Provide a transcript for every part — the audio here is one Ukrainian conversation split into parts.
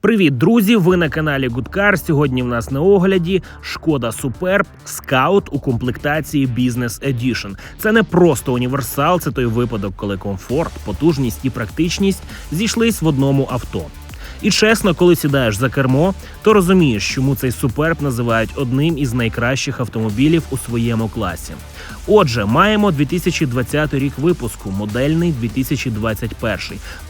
Привіт, друзі! Ви на каналі Гудкар. Сьогодні в нас на огляді шкода Суперб скаут у комплектації Бізнес Едішн. Це не просто універсал, це той випадок, коли комфорт, потужність і практичність зійшлись в одному авто. І чесно, коли сідаєш за кермо, то розумієш, чому цей суперб називають одним із найкращих автомобілів у своєму класі. Отже, маємо 2020 рік випуску, модельний 2021,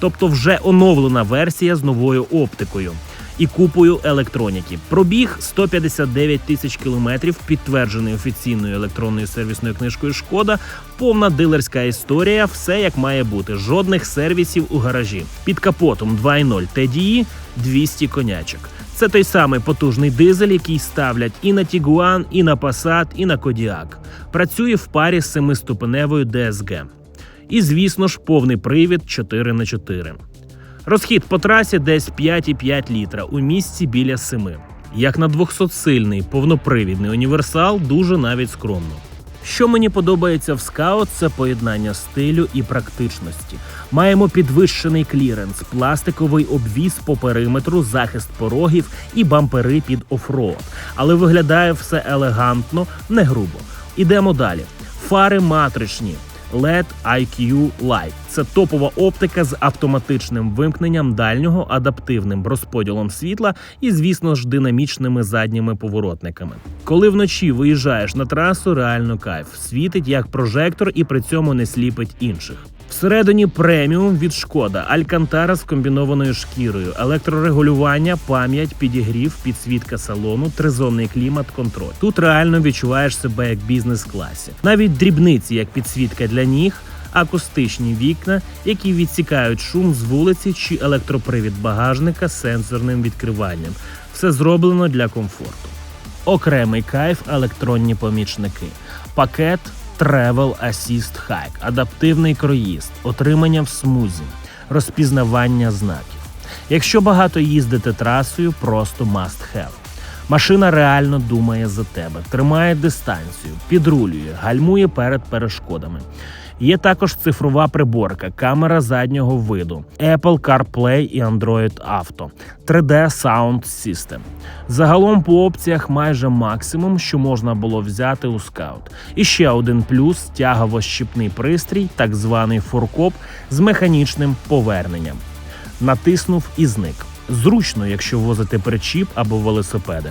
тобто вже оновлена версія з новою оптикою. І купою електроніки. Пробіг 159 тисяч кілометрів, підтверджений офіційною електронною сервісною книжкою Шкода. Повна дилерська історія, все як має бути. Жодних сервісів у гаражі. Під капотом 2.0 TDI 200 конячок. Це той самий потужний дизель, який ставлять і на Tiguan, і на Passat, і на Kodiaq. Працює в парі з семиступеневою DSG. І, звісно ж, повний привід 4 на 4 Розхід по трасі десь 5,5 літра у місці біля 7. Як на 200-сильний повнопривідний універсал, дуже навіть скромно. Що мені подобається в скаут, це поєднання стилю і практичності. Маємо підвищений кліренс, пластиковий обвіз по периметру, захист порогів і бампери під офроуд. Але виглядає все елегантно, не грубо. Ідемо далі. Фари матричні. LED IQ Light – це топова оптика з автоматичним вимкненням дальнього, адаптивним розподілом світла і, звісно ж, динамічними задніми поворотниками. Коли вночі виїжджаєш на трасу, реально кайф світить як прожектор і при цьому не сліпить інших. Всередині преміум від шкода, алькантара з комбінованою шкірою, електрорегулювання, пам'ять, підігрів, підсвітка салону, тризонний клімат, контроль. Тут реально відчуваєш себе як бізнес-класі. Навіть дрібниці, як підсвітка для ніг, акустичні вікна, які відсікають шум з вулиці чи електропривід багажника з сенсорним відкриванням. Все зроблено для комфорту. Окремий кайф електронні помічники. Пакет Travel Assist Hike, адаптивний круїзд, отримання в смузі, розпізнавання знаків. Якщо багато їздите трасою, просто must have. Машина реально думає за тебе, тримає дистанцію, підрулює, гальмує перед перешкодами. Є також цифрова приборка, камера заднього виду, Apple CarPlay і Android Auto, 3D Sound System. Загалом по опціях майже максимум, що можна було взяти у скаут. І ще один плюс тягово-щіпний пристрій, так званий фуркоп з механічним поверненням. Натиснув і зник. Зручно, якщо возити причіп або велосипеди.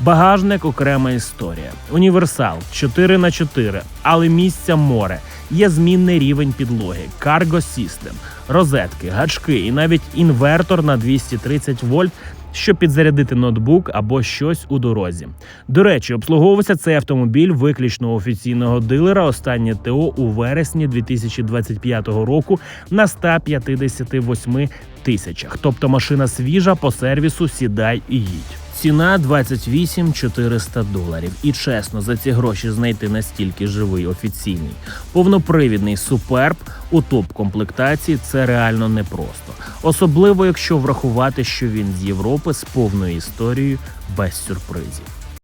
Багажник окрема історія. Універсал 4 на 4 але місця море. Є змінний рівень підлоги, карго систем, розетки, гачки і навіть інвертор на 230 вольт, щоб підзарядити ноутбук або щось у дорозі. До речі, обслуговувався цей автомобіль виключно офіційного дилера. Останнє ТО у вересні 2025 року на 158 тисячах. Тобто машина свіжа по сервісу сідай і їдь. Ціна 28 400 доларів. І чесно, за ці гроші знайти настільки живий офіційний повнопривідний суперб у топ комплектації це реально непросто. Особливо якщо врахувати, що він з Європи з повною історією без сюрпризів.